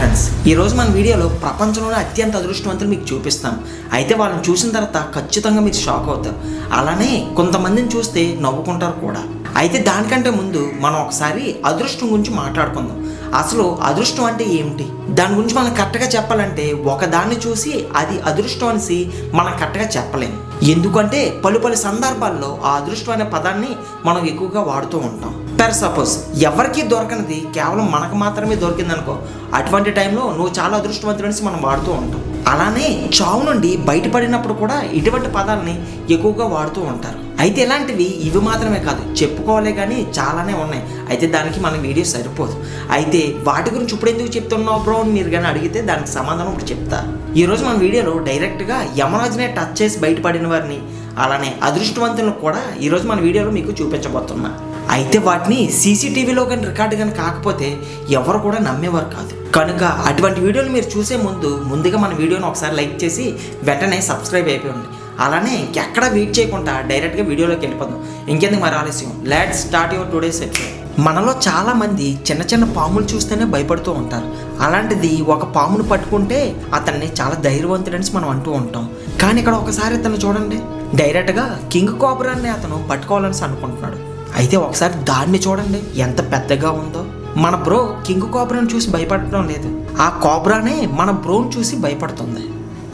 Friends ఈరోజు మన వీడియోలో ప్రపంచంలోనే అత్యంత అదృష్టవంతులు మీకు చూపిస్తాం. అయితే వాళ్ళని చూసిన తర్వాత ఖచ్చితంగా మీరు షాక్ అవుతారు. అలానే కొంతమందిని చూస్తే నవ్వుకుంటారు కూడా. అయితే దానికంటే ముందు మనం ఒకసారి అదృష్టం గురించి మాట్లాడుకుందాం. అసలు అదృష్టం అంటే ఏమిటి? దాని గురించి మనం కరెక్ట్గా చెప్పాలంటే ఒకదాన్ని చూసి అది అదృష్టం అనేసి మనం కరెక్ట్గా చెప్పలేము ఎందుకంటే పలు పలు సందర్భాల్లో ఆ అదృష్టం అనే పదాన్ని మనం ఎక్కువగా వాడుతూ ఉంటాం. ఫర్ సపోజ్ ఎవరికీ దొరకనిది కేవలం మనకు మాత్రమే దొరికింది అనుకో అటువంటి టైంలో నువ్వు చాలా అదృష్టవంతుడనేసి మనం వాడుతూ ఉంటాం. అలానే చావు నుండి బయటపడినప్పుడు కూడా ఇటువంటి పదాలని ఎక్కువగా వాడుతూ ఉంటారు. అయితే ఇలాంటివి ఇవి మాత్రమే కాదు చెప్పుకోవాలి కానీ చాలానే ఉన్నాయి. అయితే దానికి మన వీడియో సరిపోదు. అయితే వాటి గురించి ఇప్పుడు ఎందుకు చెప్తున్నావు బ్రో అని మీరు కానీ అడిగితే దానికి సమాధానం ఇప్పుడు చెప్తా. ఈరోజు మన వీడియోలో డైరెక్ట్గా యమరాజునే టచ్ చేసి బయటపడిన వారిని అలానే అదృష్టవంతులను కూడా ఈరోజు మన వీడియోలో మీకు చూపించబోతున్నా. అయితే వాటిని సీసీటీవీలో కానీ రికార్డు కానీ కాకపోతే ఎవరు కూడా నమ్మేవారు కాదు. కనుక అటువంటి వీడియోలు మీరు చూసే ముందు ముందుగా మన వీడియోని ఒకసారి లైక్ చేసి వెంటనే సబ్స్క్రైబ్ అయిపోయింది అలానే ఎక్కడ వెయిట్ చేయకుండా డైరెక్ట్గా వీడియోలోకి వెళ్ళిపోదాం. ఇంకెందుకు మరి ఆలస్యం? Let start your today's episode మనలో చాలామంది చిన్న చిన్న పాములు చూస్తేనే భయపడుతూ ఉంటారు. అలాంటిది ఒక పామును పట్టుకుంటే అతన్ని చాలా ధైర్యవంతుడని మనం అంటూ ఉంటాం. కానీ ఇక్కడ ఒకసారి అతను చూడండి. డైరెక్ట్గా కింగ్ కోబ్రాన్ని అతను పట్టుకోవాలని అనుకుంటున్నాడు. అయితే ఒకసారి దాన్ని చూడండి ఎంత పెద్దగా ఉందో. మన బ్రో కింగ్ కోబ్రాను చూసి భయపడటం లేదు. ఆ కోబ్రానే మన బ్రోని చూసి భయపడుతుంది.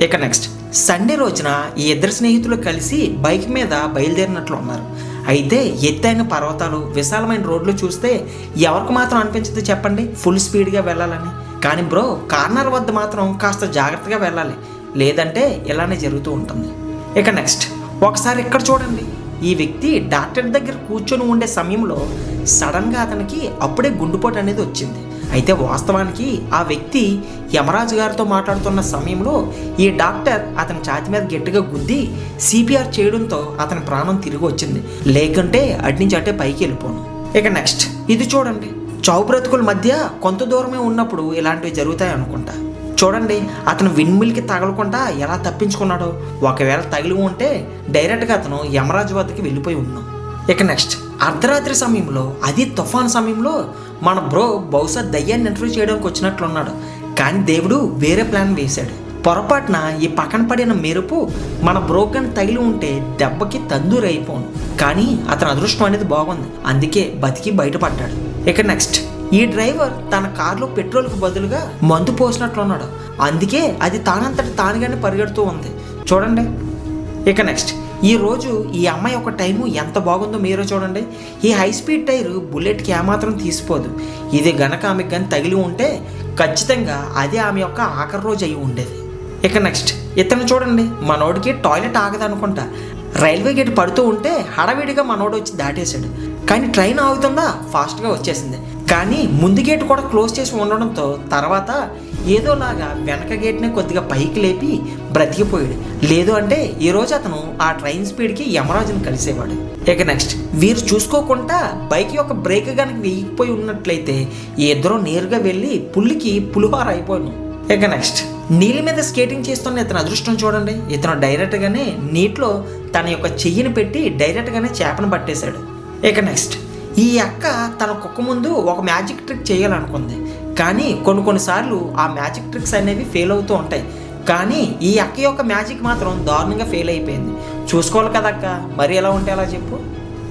ఇక నెక్స్ట్ సండే రోజున ఈ ఇద్దరు స్నేహితులు కలిసి బైక్ మీద బయలుదేరినట్లు ఉన్నారు. అయితే ఎత్తైన పర్వతాలు విశాలమైన రోడ్లు చూస్తే ఎవరికి మాత్రం అనిపించదు చెప్పండి. ఫుల్ స్పీడ్గా వెళ్ళాలని. కానీ బ్రో కార్నర్ వద్ద మాత్రం కాస్త జాగ్రత్తగా వెళ్ళాలి. లేదంటే ఇలానే జరుగుతూ ఉంటుంది. ఇక నెక్స్ట్ ఒకసారి ఇక్కడ చూడండి. ఈ వ్యక్తి డాక్టర్ దగ్గర కూర్చొని ఉండే సమయంలో సడన్గా అతనికి అప్పుడే గుండుపోటు అనేది వచ్చింది. అయితే వాస్తవానికి ఆ వ్యక్తి యమరాజు గారితో మాట్లాడుతున్న సమయంలో ఈ డాక్టర్ అతని ఛాతి మీద గట్టిగా గుద్ది సిపిఆర్ చేయడంతో అతని ప్రాణం తిరిగి వచ్చింది. లేకుంటే అటు అటే పైకి వెళ్ళిపోను. ఇక నెక్స్ట్. ఇది చూడండి. చావు బ్రతుకుల మధ్య కొంత దూరమే ఉన్నప్పుడు ఇలాంటివి జరుగుతాయి అనుకుంటా చూడండి అతను విన్మిల్కి తగలకుండా ఎలా తప్పించుకున్నాడో. ఒకవేళ తగిలి ఉంటే డైరెక్ట్గా అతను యమరాజు వద్దకి వెళ్ళిపోయి ఉన్నాం ఇక నెక్స్ట్ అర్ధరాత్రి సమయంలో అది తుఫాన్ సమయంలో మన బ్రో బహుశా దయ్యాన్ని ఇంటర్వ్యూ చేయడానికి వచ్చినట్లున్నాడు. కానీ దేవుడు వేరే ప్లాన్ వేశాడు. పొరపాటున ఈ పక్కన పడిన మెరుపు మన బ్రోకన్ తగిలి ఉంటే దెబ్బకి తందూరు అయిపోను కానీ అతని అదృష్టం అనేది బాగుంది. అందుకే బతికి బయటపడ్డాడు. ఇక నెక్స్ట్ ఈ డ్రైవర్ తన కారులో పెట్రోల్కి బదులుగా మందు పోసినట్లున్నాడు అందుకే అది తానంతటి తానుగానే పరిగెడుతూ ఉంది. చూడండి. ఇక నెక్స్ట్. ఈ రోజు ఈ అమ్మాయి ఒక టైము ఎంత బాగుందో మీరే చూడండి. ఈ హై స్పీడ్ టైర్ బుల్లెట్కి ఏమాత్రం తీసిపోదు. ఇది గనక ఆమెకు కానీ తగిలి ఉంటే ఖచ్చితంగా అదే ఆమె యొక్క ఆఖరి రోజు అయి ఉండేది. ఇక నెక్స్ట్. ఇతను చూడండి. మనోడికి టాయిలెట్ ఆగదనుకుంటా. రైల్వే గేట్ పడుతూ ఉంటే హడావిడిగా మనోడు వచ్చి దాటేశాడు. కానీ ట్రైన్ ఆగుతుందా? ఫాస్ట్గా వచ్చేసింది. కానీ ముందు గేట్ కూడా క్లోజ్ చేసి ఉండడంతో తర్వాత ఏదోలాగా వెనక గేట్ని కొద్దిగా పైకి లేపి బ్రతికిపోయాడు. లేదు అంటే ఈ రోజు అతను ఆ ట్రైన్ స్పీడ్కి యమరాజుని కలిసేవాడు. ఇక నెక్స్ట్ వీరు చూసుకోకుండా బైక్ యొక్క బ్రేక్ కనుక వేయకపోయి ఉన్నట్లయితే ఈ ఇద్దరు నేరుగా వెళ్ళి పుల్లికి పులిహోర అయిపోయాను ఇక నెక్స్ట్ నీళ్ళ మీద స్కేటింగ్ చేస్తున్న ఇతను అదృష్టం చూడండి. ఇతను డైరెక్ట్గానే నీటిలో తన యొక్క చెయ్యిని పెట్టి డైరెక్ట్గానే చేపను పట్టేశాడు. ఇక నెక్స్ట్ ఈ అక్క తన కుక్క ముందు ఒక మ్యాజిక్ ట్రిక్ చేయాలనుకుంది. కానీ కొన్ని కొన్నిసార్లు ఆ మ్యాజిక్ ట్రిక్స్ అనేవి ఫెయిల్ అవుతూ ఉంటాయి. కానీ ఈ అక్క యొక్క మ్యాజిక్ మాత్రం దారుణంగా ఫెయిల్ అయిపోయింది. చూసుకోవాలి కదా అక్క? మరి ఎలా ఉంటే అలా చెప్పు.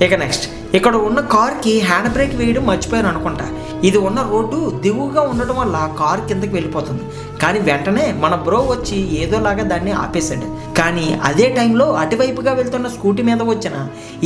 ఇక నెక్స్ట్ ఇక్కడ ఉన్న కార్కి హ్యాండ్ బ్రేక్ వేయడం మర్చిపోయాను అనుకుంటా. ఇది ఉన్న రోడ్డు దిగువగా ఉండటం వల్ల కార్ కిందకి వెళ్ళిపోతుంది. కానీ వెంటనే మన బ్రో వచ్చి ఏదోలాగా దాన్ని ఆపేశాడు. కానీ అదే టైంలో అటువైపుగా వెళ్తున్న స్కూటీ మీద వచ్చిన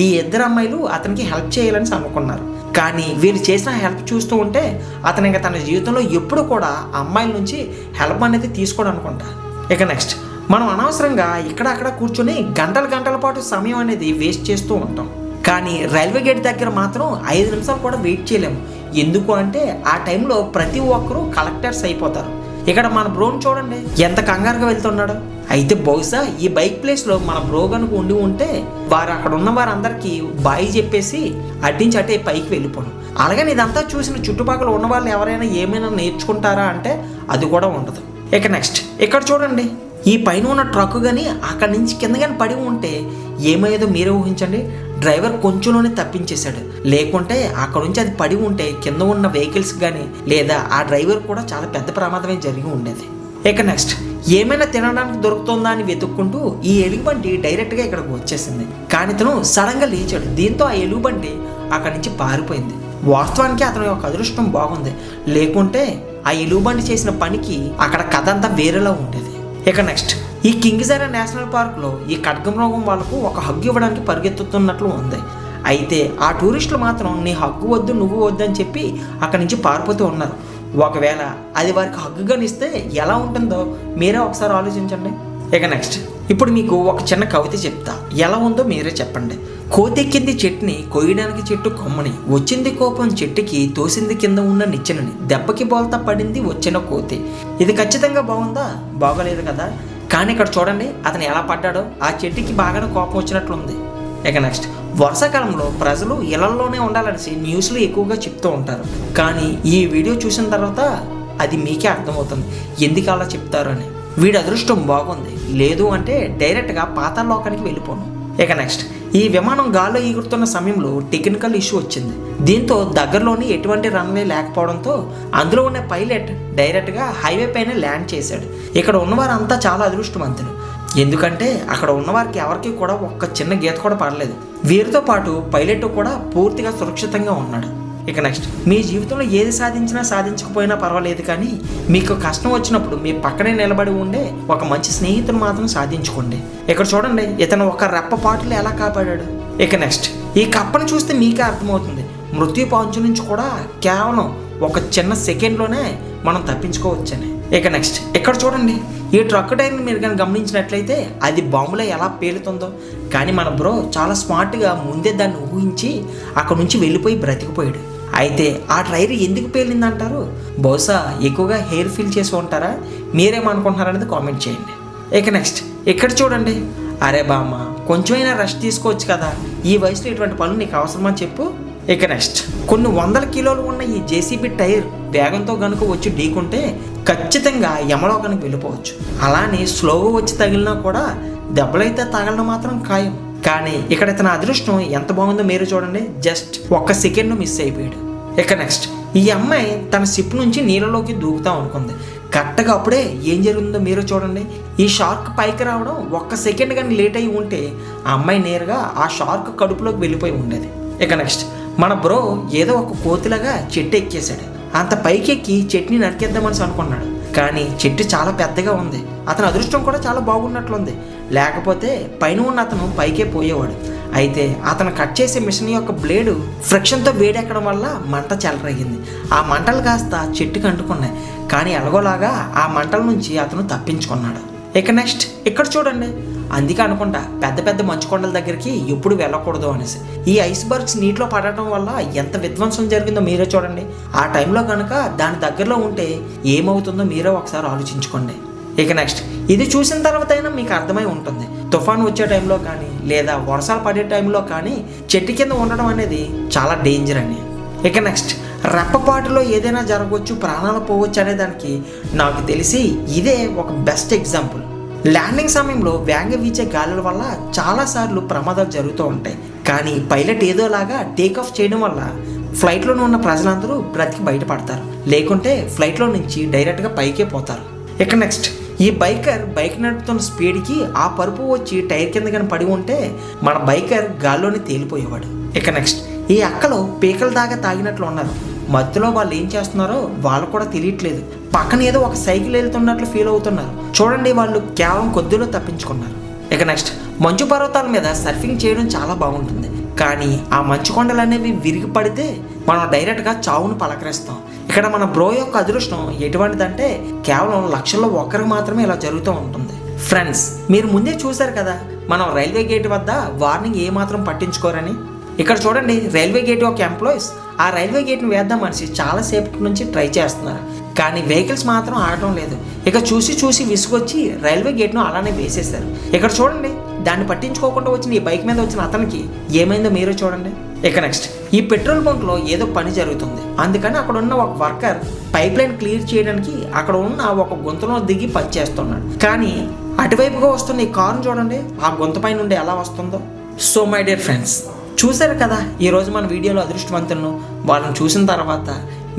ఈ ఇద్దరు అమ్మాయిలు అతనికి హెల్ప్ చేయాలని అనుకున్నారు. కానీ వీళ్ళు చేసిన హెల్ప్ చూస్తూ ఉంటే అతను ఇంకా తన జీవితంలో ఎప్పుడు కూడా అమ్మాయిల నుంచి హెల్ప్ అనేది తీసుకోడు అనుకుంటా. ఇక నెక్స్ట్ మనం అనవసరంగా ఇక్కడ అక్కడ కూర్చొని గంటల గంటల పాటు సమయం అనేది వేస్ట్ చేస్తూ ఉంటాం. కానీ రైల్వే గేట్ దగ్గర మాత్రం ఐదు నిమిషాలు కూడా వెయిట్ చేయలేము. ఎందుకు అంటే ఆ టైంలో ప్రతి ఒక్కరూ కలెక్టర్స్ అయిపోతారు. ఇక్కడ మన బ్రోన్ చూడండి. ఎంత కంగారుగా వెళ్తున్నాడు. అయితే బహుశా ఈ బైక్ ప్లేస్లో మన బ్రో కనుక ఉండి ఉంటే వారు అక్కడ ఉన్న వారందరికీ బాయ్ చెప్పేసి అట్టించి అటే పైకి వెళ్ళిపోను. అలాగని ఇదంతా చూసిన చుట్టుపక్కల ఉన్న వాళ్ళు ఎవరైనా ఏమైనా నేర్చుకుంటారా అంటే అది కూడా ఉండదు. ఇక నెక్స్ట్ ఇక్కడ చూడండి. ఈ పైన ఉన్న ట్రక్ కానీ అక్కడి నుంచి కింద కానీ పడి ఉంటే ఏమయ్యేదో మీరే ఊహించండి. డ్రైవర్ కొంచెంలోనే తప్పించేశాడు. లేకుంటే అక్కడ నుంచి అది పడి ఉంటే కింద ఉన్న వెహికల్స్ కానీ లేదా ఆ డ్రైవర్ కూడా చాలా పెద్ద ప్రమాదమే జరిగి ఉండేది. ఇక నెక్స్ట్ ఏమైనా తినడానికి దొరుకుతుందా అని వెతుక్కుంటూ ఈ ఎలుగుబంటి డైరెక్ట్గా ఇక్కడికి వచ్చేసింది. కానీ తను సడన్గా లేచాడు. దీంతో ఆ ఎలుగుబంటి అక్కడి నుంచి పారిపోయింది. వాస్తవానికి అతని యొక్క అదృష్టం బాగుంది. లేకుంటే ఆ ఎలుగుబంటి చేసిన పనికి అక్కడ కథ అంతా వేరేలా ఉండేది. ఇక నెక్స్ట్ ఈ కింగిజారా నేషనల్ పార్క్లో ఈ ఖడ్గమృగం వాళ్ళకు ఒక హగ్గు ఇవ్వడానికి పరిగెత్తుతున్నట్లు ఉంది. అయితే ఆ టూరిస్టులు మాత్రం నీ హగ్గు వద్దు నువ్వు వద్దు అని చెప్పి అక్కడి నుంచి పారిపోతూ ఉన్నారు. ఒకవేళ అది వారికి హగ్గుగానిస్తే ఎలా ఉంటుందో మీరే ఒకసారి ఆలోచించండి. ఇక నెక్స్ట్. ఇప్పుడు మీకు ఒక చిన్న కవిత చెప్తా. ఎలా ఉందో మీరే చెప్పండి. కోతెక్కింది చెట్టుని కొయ్యడానికి చెట్టు కొమ్మని వచ్చింది కోపం చెట్టుకి తోసింది కింద ఉన్న నిచ్చెనని దెబ్బకి బోల్తా పడింది వచ్చిన కోతి. ఇది ఖచ్చితంగా బాగుందా? బాగోలేదు కదా? కానీ ఇక్కడ చూడండి అతను ఎలా పడ్డాడో ఆ చెట్టుకి బాగానే కోపం వచ్చినట్లుంది. ఇక నెక్స్ట్ వర్షాకాలంలో ప్రజలు ఇళ్ళలోనే ఉండాలనేసి న్యూస్లో ఎక్కువగా చెప్తూ ఉంటారు. కానీ ఈ వీడియో చూసిన తర్వాత అది మీకే అర్థమవుతుంది. ఎందుకు అలా చెప్తారు అని. వీడి అదృష్టం బాగుంది. లేదు అంటే డైరెక్ట్గా పాతాళలోకానికి వెళ్ళిపోను. ఇక నెక్స్ట్ ఈ విమానం గాల్లో ఎగురుతున్న సమయంలో టెక్నికల్ ఇష్యూ వచ్చింది. దీంతో దగ్గరలోని ఎటువంటి రన్వే లేకపోవడంతో అందులో ఉన్న పైలట్ డైరెక్ట్గా హైవే పైన ల్యాండ్ చేశాడు. ఇక్కడ ఉన్నవారంతా చాలా అదృష్టవంతులు. ఎందుకంటే అక్కడ ఉన్నవారికి ఎవరికి కూడా ఒక్క చిన్న గీత కూడా పడలేదు. వీరితో పాటు పైలట్ కూడా పూర్తిగా సురక్షితంగా ఉన్నాడు. ఇక నెక్స్ట్ మీ జీవితంలో ఏది సాధించినా సాధించకపోయినా పర్వాలేదు కానీ మీకు కష్టం వచ్చినప్పుడు మీ పక్కనే నిలబడి ఉండే ఒక మంచి స్నేహితుని మాత్రం సాధించుకోండి. ఇక్కడ చూడండి ఇతను ఒక రెప్ప పాటలు ఎలా కాపాడాడు? ఇక నెక్స్ట్ ఈ కప్పను చూస్తే మీకే అర్థమవుతుంది. మృత్యు పాంచు నుంచి కూడా కేవలం ఒక చిన్న సెకండ్లోనే మనం తప్పించుకోవచ్చని. ఇక నెక్స్ట్ ఇక్కడ చూడండి ఈ ట్రక్ టైర్ని మీరు కానీ గమనించినట్లయితే అది బాంబులో ఎలా పేలుతుందో. కానీ మన బ్రో చాలా స్మార్ట్గా ముందే దాన్ని ఊహించి అక్కడ నుంచి వెళ్ళిపోయి బ్రతికిపోయాడు. అయితే ఆ టైర్ ఎందుకు పేలిందంటారు? బహుశా ఎక్కువగా హెయిర్ ఫిల్ చేసి ఉంటారా? మీరేమనుకుంటున్నారనేది కామెంట్ చేయండి. ఇక నెక్స్ట్ ఇక్కడ చూడండి? అరే బామ్మ కొంచెమైనా రెస్ట్ తీసుకోవచ్చు కదా. ఈ వయసులో ఇటువంటి పనులు నీకు అవసరమని చెప్పు? ఇక నెక్స్ట్ కొన్ని వందల కిలోలు ఉన్న ఈ జేసీబీ టైర్ వేగంతో కనుక వచ్చి ఢీకుంటే ఖచ్చితంగా యమలోకానికి వెళ్ళిపోవచ్చు. అలానే స్లోగా వచ్చి తగిలినా కూడా దెబ్బలైతే తగలడం మాత్రం ఖాయం. కానీ ఇక్కడ ఇతని అదృష్టం ఎంత బాగుందో మీరు చూడండి. జస్ట్ ఒక్క సెకండ్ మిస్ అయిపోయాడు. ఇక నెక్స్ట్ ఈ అమ్మాయి తన షిప్ నుంచి నీళ్ళలోకి దూకుతాం అనుకుంది. కరెక్ట్గా అప్పుడే ఏం జరిగిందో మీరు చూడండి. ఈ షార్క్ పైకి రావడం ఒక్క సెకండ్ కానీ లేట్ అయి ఉంటే ఆ అమ్మాయి నేరుగా ఆ షార్క్ కడుపులోకి వెళ్ళిపోయి ఉండేది. ఇక నెక్స్ట్ మన బ్రో ఏదో ఒక కోతిలాగా చెట్టు ఎక్కేశాడు. అంత పైకి ఎక్కి చెట్ని నరికేద్దామని అనుకున్నాడు. కానీ చెట్టు చాలా పెద్దగా ఉంది. అతని అదృష్టం కూడా చాలా బాగున్నట్లుంది. లేకపోతే పైన ఉన్న అతను పైకే పోయేవాడు. అయితే అతను కట్ చేసే మిషన్ యొక్క బ్లేడు ఫ్రిక్షన్తో వేడెక్కడం వల్ల మంట చెలరేగింది. ఆ మంటలు కాస్త చెట్టుకు అంటుకున్నాయి. కానీ ఎలాగోలాగా ఆ మంటల నుంచి అతను తప్పించుకున్నాడు. ఇక నెక్స్ట్ ఇక్కడ చూడండి. అందుకే అనుకుంటా పెద్ద పెద్ద మంచు కొండల దగ్గరికి ఎప్పుడు వెళ్ళకూడదు అనేసి. ఈ ఐస్ బర్గ్స్ నీటిలో పడటం వల్ల ఎంత విధ్వంసం జరిగిందో మీరే చూడండి. ఆ టైంలో కనుక దాని దగ్గరలో ఉంటే ఏమవుతుందో మీరే ఒకసారి ఆలోచించుకోండి. ఇక నెక్స్ట్ ఇది చూసిన తర్వాత అయినా మీకు అర్థమై ఉంటుంది. తుఫాన్ వచ్చే టైంలో కానీ లేదా వర్షాలు పడే టైంలో కానీ చెట్టు కింద ఉండడం అనేది చాలా డేంజర్ అని ఇక నెక్స్ట్ రెప్పపాటులో ఏదైనా జరగవచ్చు ప్రాణాలు పోవచ్చు అనే దానికి నాకు తెలిసి ఇదే ఒక బెస్ట్ ఎగ్జాంపుల్. ల్యాండింగ్ సమయంలో వేగంగా వీచే గాలుల వల్ల చాలాసార్లు ప్రమాదాలు జరుగుతూ ఉంటాయి. కానీ పైలట్ ఏదోలాగా టేక్ ఆఫ్ చేయడం వల్ల ఫ్లైట్లోనే ఉన్న ప్రజలందరూ బ్రతికి బయటపడతారు. లేకుంటే ఫ్లైట్లో నుంచి డైరెక్ట్గా పైకే పోతారు. ఇక నెక్స్ట్ ఈ బైకర్ బైక్ నడుపుతున్న స్పీడ్కి ఆ పరుపు వచ్చి టైర్ కింద కానీ పడి ఉంటే మన బైకర్ గాల్లోనే తేలిపోయేవాడు. ఇక నెక్స్ట్ ఈ అక్కలు పీకల దాకా తాగినట్లు ఉన్నారు. మధ్యలో వాళ్ళు ఏం చేస్తున్నారో వాళ్ళు కూడా తెలియట్లేదు. పక్కన ఏదో ఒక సైకిల్ వెళ్తున్నట్లు ఫీల్ అవుతున్నారు. చూడండి వాళ్ళు కేవలం కొద్దిలో తప్పించుకున్నారు. ఇక నెక్స్ట్ మంచు పర్వతాల మీద సర్ఫింగ్ చేయడం చాలా బాగుంటుంది. కానీ ఆ మంచు కొండలు అనేవి విరిగి పడితే మనం డైరెక్ట్గా చావును పలకరిస్తాం. ఇక్కడ మన బ్రో యొక్క అదృష్టం ఎటువంటిదంటే కేవలం లక్షల్లో ఒక్కరికి మాత్రమే ఇలా జరుగుతూ ఉంటుంది. ఫ్రెండ్స్ మీరు ముందే చూశారు కదా మనం రైల్వే గేట్ వద్ద వార్నింగ్ ఏమాత్రం పట్టించుకోరని? ఇక్కడ చూడండి రైల్వే గేట్ యొక్క ఎంప్లాయీస్ ఆ రైల్వే గేట్ని వేద్దాం మనిషి చాలా సేపటి నుంచి ట్రై చేస్తున్నారు. కానీ వెహికల్స్ మాత్రం ఆడటం లేదు. ఇక చూసి చూసి విసుగొచ్చి రైల్వే గేట్ను అలానే వేసేశారు ఇక్కడ చూడండి దాన్ని పట్టించుకోకుండా వచ్చిన ఈ బైక్ మీద వచ్చిన అతనికి ఏమైందో మీరే చూడండి. ఇక నెక్స్ట్ ఈ పెట్రోల్ బంక్లో ఏదో పని జరుగుతుంది. అందుకని అక్కడ ఉన్న ఒక వర్కర్ పైప్ లైన్ క్లియర్ చేయడానికి అక్కడ ఉన్న ఒక గుంతలో దిగి పని చేస్తున్నాడు. కానీ అటువైపుగా వస్తున్న ఈ కారును చూడండి ఆ గుంత పై నుండి ఎలా వస్తుందో. సో మై డియర్ ఫ్రెండ్స్ చూశారు కదా ఈరోజు మన వీడియోలో అదృష్టవంతులను. వాళ్ళని చూసిన తర్వాత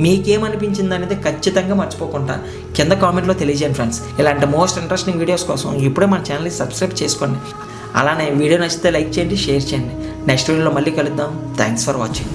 మీకేమనిపించింది అనేది ఖచ్చితంగా మర్చిపోకుండా కింద కామెంట్లో తెలియజేయండి ఫ్రెండ్స్. ఇలాంటి మోస్ట్ ఇంట్రెస్టింగ్ వీడియోస్ కోసం ఇప్పుడే మన ఛానల్ని సబ్స్క్రైబ్ చేసుకోండి. అలానే వీడియో నచ్చితే లైక్ చేయండి షేర్ చేయండి. నెక్స్ట్ వీడియోలో మళ్ళీ కలుద్దాం. Thanks for watching.